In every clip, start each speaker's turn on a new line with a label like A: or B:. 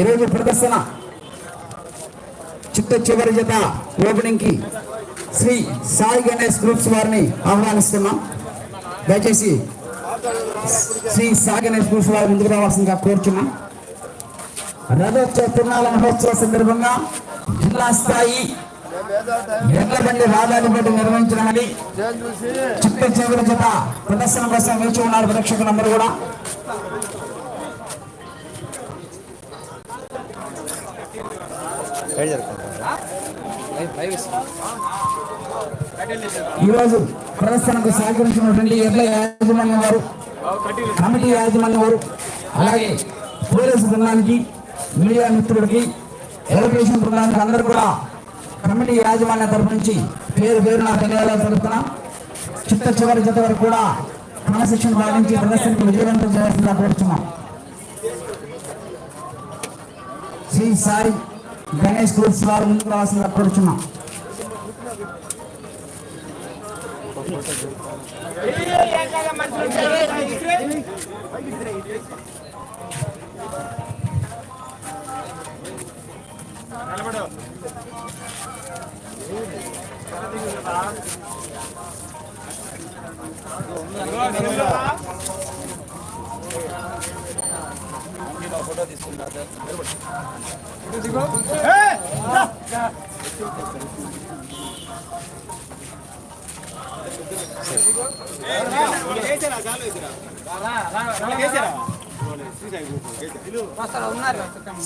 A: ఈరోజు ప్రదర్శన చిట్ట చివరి జత ఓపెనింగ్కి శ్రీ సాయి గణేష్ గ్రూప్స్ వారిని ఆహ్వానిస్తున్నాం. దయచేసి శ్రీ సాయి గణేష్ వారి ముందుకు రావాల్సిందిగా కోరుచున్నాం. రథోత్సవ తిరునాల మహోత్సవ సందర్భంగా జిల్లా స్థాయి ఎడ్లబండి బట్టి నిర్వహించడానికి చిట్ట చివరి జత ప్రదర్శన కోసం వేచి ఉన్నారు ప్రేక్షకులందరూ కూడా. ఈరోజు ప్రదర్శనకు సహకరించినటువంటి ఎడ్ల యాజమాన్యం వారు కమిటీ యాజమాన్యం వారు అలాగే పోలీసు బృందానికి మీడియా మిత్రుడికి ఎలక్ట్రీషియన్ బృందానికి అందరూ కూడా కమిటీ యాజమాన్యం తరపు నుంచి పేరు పేరు నా ధన్యవాదాలు తెలుపుతున్నాం. చిత్త చివరి జత వరకు కూడా క్రమశిక్షణ పాటించి ప్రదర్శనకు విజయవంతం చేయాల్సిందిగా కోరుతున్నాం శ్రీ సాయి గణేష్ గురుస్ వారు ముందుకు రావాల్సిందిగా ఫోటో కోరుచున్నాం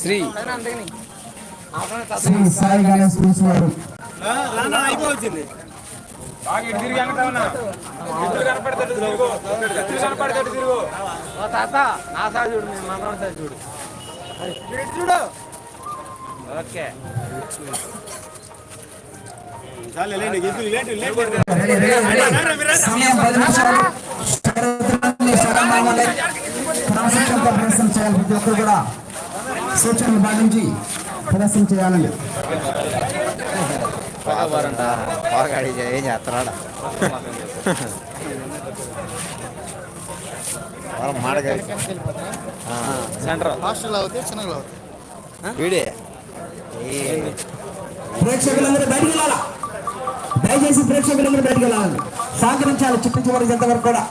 B: శ్రీ.
A: శ్రీ సాయి గణేష్
B: ఓ తాత నా సార్ చూడు. సార్ చూడు చూడు. ఓకే.
A: సమయం పది నిమిషాలు. షరతులన్నీ సరళమవ్వాలి. క్రమశిక్షణతో ప్రదర్శన చేయాలి ప్రతి ఒక్కరు కూడా సూచనలు పాటించి ప్రదర్శన చేయాలండి
C: బాగారంట బాగా అడిగి ఏం చేస్తున్నాడా వాళ్ళ మాడగా
B: సెంటర్.
D: హాస్టల్ అవుతాయి చిన్నగా అవుతాయి.
C: వీడే.
A: ప్రేక్షకులందరూ బయటికి వెళ్ళాలా? దయచేసి ప్రేక్షకులందరూ బయటకు వెళ్ళాలి. సహకరించాలి చిట్ట చివరి జంత కూడా.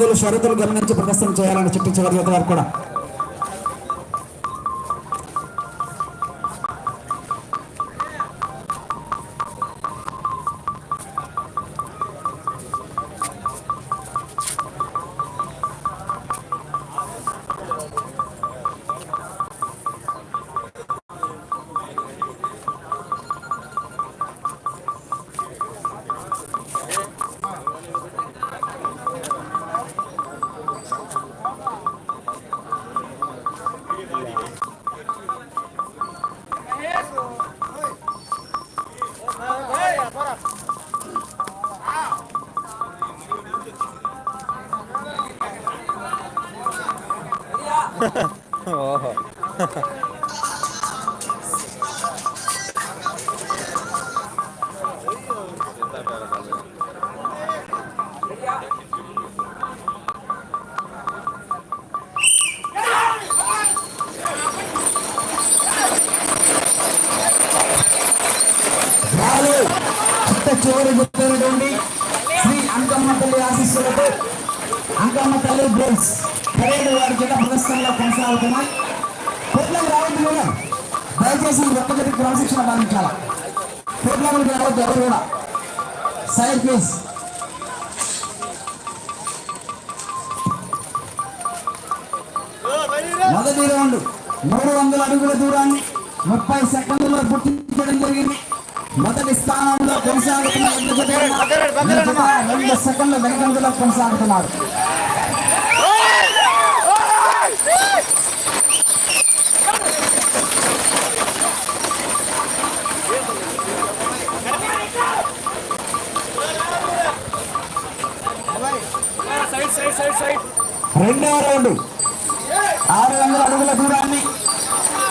A: సారథులు షరతులు గమనించి ప్రదర్శన చేయాలని చిట్ట చివరి కూడా. ஓஹோ. చివరి గుర్తున్నటువంటి శ్రీ అంకమ్మ తల్లి ఆశీస్సులతో అంకమ్మ తల్లి బ్రోన్స్ పరేడ్ వారి చేత ప్రదర్శనలో కొనసాగుతున్నాయి. పొట్లం రావద్దు కూడా. దయచేసి ఒక్కరికి క్రమశిక్షణ పాటించాలా? పొట్లంకి రావద్దు ఎవరు కూడా. సైడ్ ప్లీజ్ మొదటి రౌండ్ మూడు వందల అడుగుల దూరాన్ని ముప్పై సెకండ్లలో గుర్తించడం జరిగింది. మొదటి స్థానంలో కొనసాగుతున్న రెండు సెకండ్ల వెనుకంజలో కొనసాగుతున్నారు. రెండవ రౌండ్. ఆరు వందల అడుగుల దూరాన్ని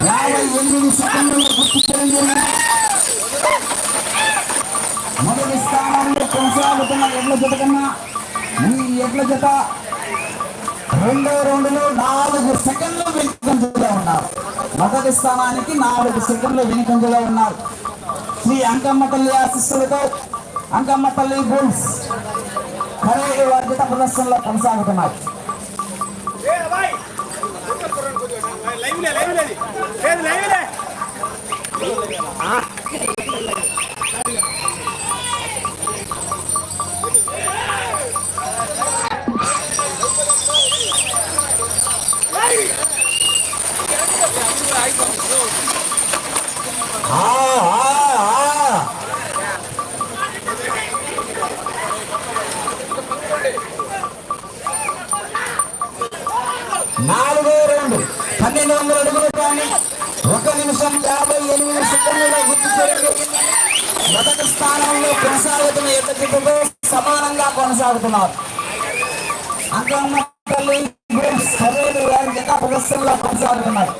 A: యాభై ఎనిమిది సెకండ్లలో గుర్తించడం జరిగింది. మొదటి స్థానంలో కొనసాగుతున్న ఎడ్ల జత కన్నా ఈ ఎడ్ల జత రెండో రౌండ్లో నాలుగు సెకండ్లు వెనుకంజలో ఉన్నారు మొదటి స్థానానికి నాలుగు సెకండ్లు వెనుకంజలో ఉన్నారు శ్రీ అంకమ్మ తల్లి ఆశిస్సులతో అంకమ్మ తల్లి బుల్స్ ఖరీదు వారి జత ప్రదర్శనలో కొనసాగుతున్నారు
B: లైవ్ లేదు లైవ్ లేదు లేదు లైవ్ లే
A: నాలుగో రౌండ్. పన్నెండు వందల అడుగుల కానీ ఒక నిమిషం యాభై ఎనిమిది సెకండ్లుగా గుర్తు చేయండి. మొదటి స్థానంలో కొనసాగుతున్న ఎద్ద జట్టుతో సమానంగా కొనసాగుతున్నారు. అంకమ్మ తల్లి సరైన ప్రదర్శనలో కొనసాగుతున్నారు.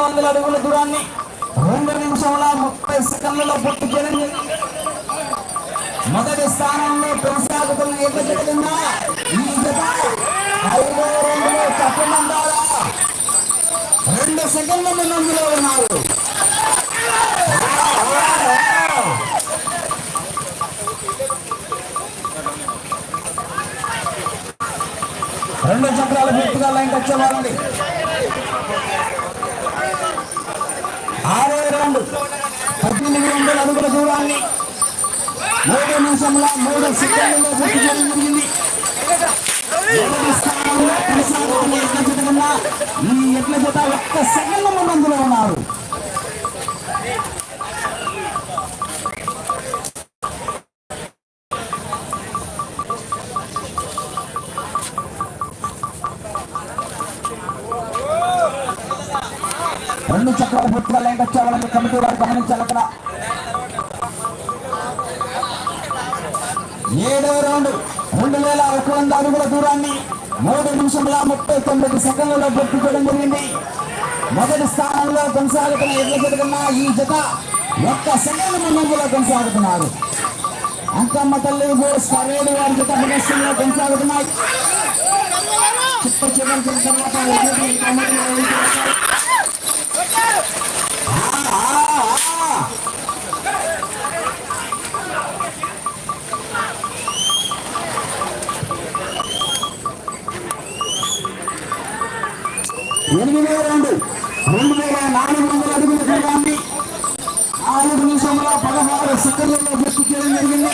A: పదిహేను వందల అడుగుల దూరాన్ని రెండు నిమిషముల ముప్పై సెకండ్లలో పూర్తి చేయడం. మొదటి స్థానంలో కొనసాగుతున్న ఎడ్ల కింద ఈ జత ఐదో రెండులో తప్పమంటారా రెండు సెకండ్ల ముందులో ఉన్నారు. రెండు చక్రాలు పూర్తిగా లైన్ వచ్చేవారండి. ఆరో రౌండ్. పద్దెనిమిది వందల అడుగుల దూరాన్ని మూడు నిమిషంలో మూడు సెకండ్లలో పూర్తి చేయడం జరిగింది. ఈ ఎట్ల జత ఒక్క సెకండ్ల ముందందులో ఉన్నారు. దూరాన్ని మూడు నిమిషముల ముప్పై తొమ్మిది సెకండ్లలో పూర్తి జరిగింది. మొదటి స్థానంలో కొనసాగుతున్న ఎడ్ల జరుగుతున్న ఈ జత ఒక్క సెకండ్ ముందంజలో కొనసాగుతున్నారు. అంకమ్మ తల్లి సరేడు వారి జత ప్రదర్శనలో కొనసాగుతున్నాయి. చిత్త చివరి తర్వాత ఎనిమిదో రౌండ్. రెండు వేల నాలుగు వందల అడుగుల దూరాన్ని నాలుగు నిమిషంలో పదహారు సెకండ్లలో పూర్తి చేయడం జరిగింది.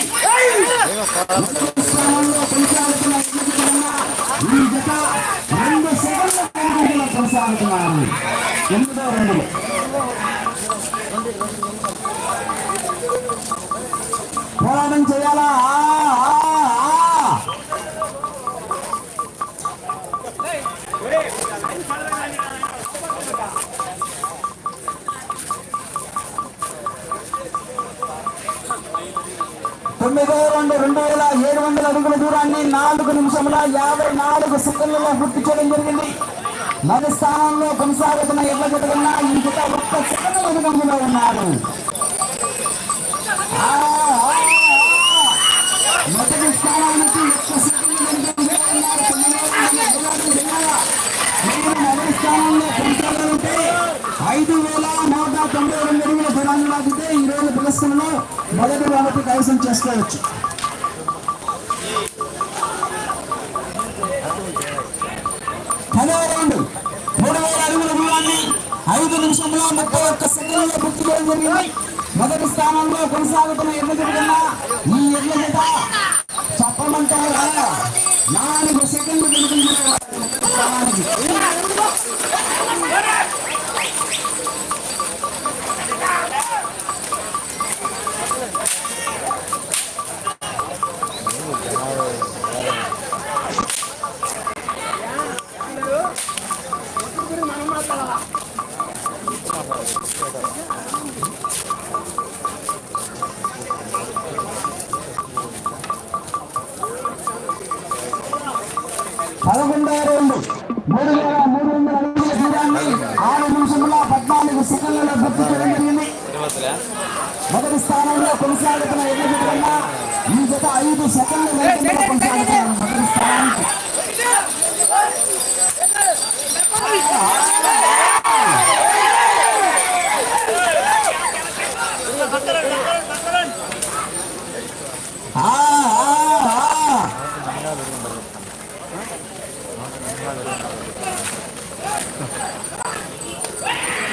A: స్థానంలో కొనసాగుతున్న ఈ జత రెండు సెకండ్ల కొనసాగుతున్నారు. ఎనిమిదో రౌండ్లో పోరాటం చేయాలా? తొమ్మిదో రెండు రెండు వేల ఏడు వందల అడుగుల దూరాన్ని నాలుగు నిమిషముల యాభై నాలుగు సెకండ్లలో పూర్తి చేయడం జరిగింది. మొదటి స్థానంలో కొనసాగుతున్న ఎడ్ల జత ఈ జత ఒక్క సెకండ్ వెనుకంజలో ఉన్నారు మొదటి స్థానానికి ఒక్క సెకండ్ మొదటి స్థానంలో కొనసాగాలంటే ఐదు వేల నూట తొంభై రెండు అడుగుల దూరాన్ని లాగితే ఈ రోజు ప్రదర్శనలో మొదటి వారికి కైసం చేసుకోవచ్చు. పదవ రౌండ్ మూడు వేల అడుగుల దూరాన్ని ఐదు నిమిషంలో ముప్పై ఒక్క సెకండ్లో పూర్తి చేయడం జరిగింది. మొదటి స్థానంలో కొనసాగుతున్న ఎడ్ల ఈ ఎడ్ల జట చెప్పమంటారా నాలుగు సెకండ్లు స్థానానికి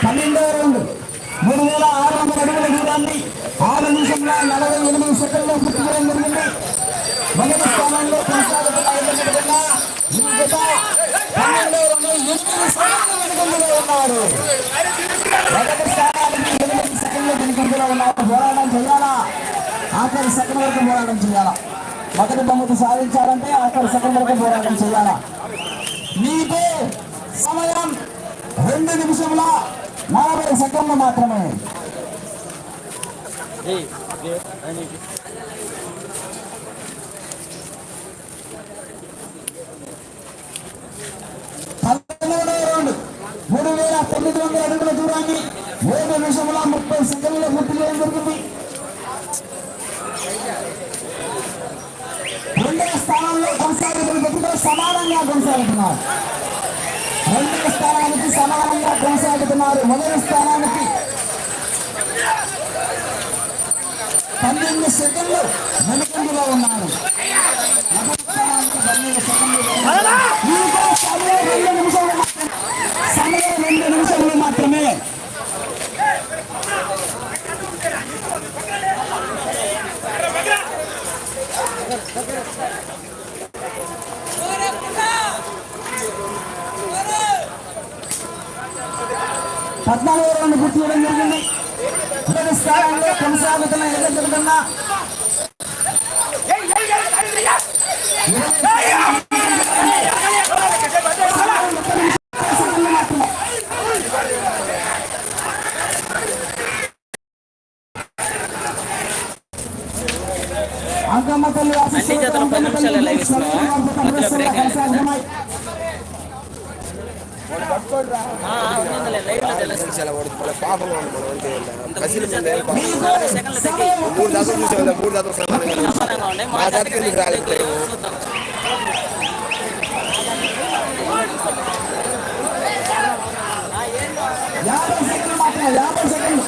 A: పన్నెండో రౌండ్. మూడు వేల ఆరు వందల అడుగుల దూరాన్ని ఆరు నిమిషంలో నలభై ఎనిమిది సెకండ్లో పూర్తి చేయడం జరిగింది. మొదటి స్థానంలో కొనసాగుతున్న ఐదు కన్నా ఉన్నారు మొదటి స్థానానికి ఎనిమిది సెకండ్ల వెనుకంజలో ఉన్నారు పోరాటం చేయాలా ఆఖరి సెకండ్ వరకు పోరాటం చేయాలా మొదటి బహుమతి సాధించాలంటే ఆఖరి సెకండ్ వరకు పోరాటం చేయాలా మీకు సమయం రెండు నిమిషముల నలభై సెకండ్లు మాత్రమే పదమూడవ రౌండ్ మూడు వేల తొమ్మిది వందల అడుగుల దూరాన్ని మూడు నిమిషముల ముప్పై సెకండ్ల పూర్తి చేయడం జరిగింది రెండవ స్థానంలో కొనసాగుతున్న వ్యక్తితో సమానంగా కొనసాగుతున్నారు రెండవ స్థానానికి సమానంగా కొనసాగుతున్నారు మొదటి స్థానానికి పన్నెండు సెకండ్లు వెనుకంజలో ఉన్నారు మొదటి స్థానానికి పన్నెండు సెకండ్లు నిమిషాలు రెండు నిమిషాలు మాత్రమే పద్నాలుగు రౌండ్ పూర్తి చేయడం జరిగింది మొదటి స్థానంలో కొనసాగుతున్న ఎర్ర జరుగుతున్నా అంకమ్మ తల్లి ఆశీస్సులతో అంకమ్మ తల్లి కొనసాగుతున్నాయి మీకు సమయం
C: మూడు దాకా చూసాం మూడు దాకా సమానంగా మా జాతికి ఎందుకు రాలేదు
A: యాభై సెకండ్లు మాత్రమే యాభై సెకండ్లు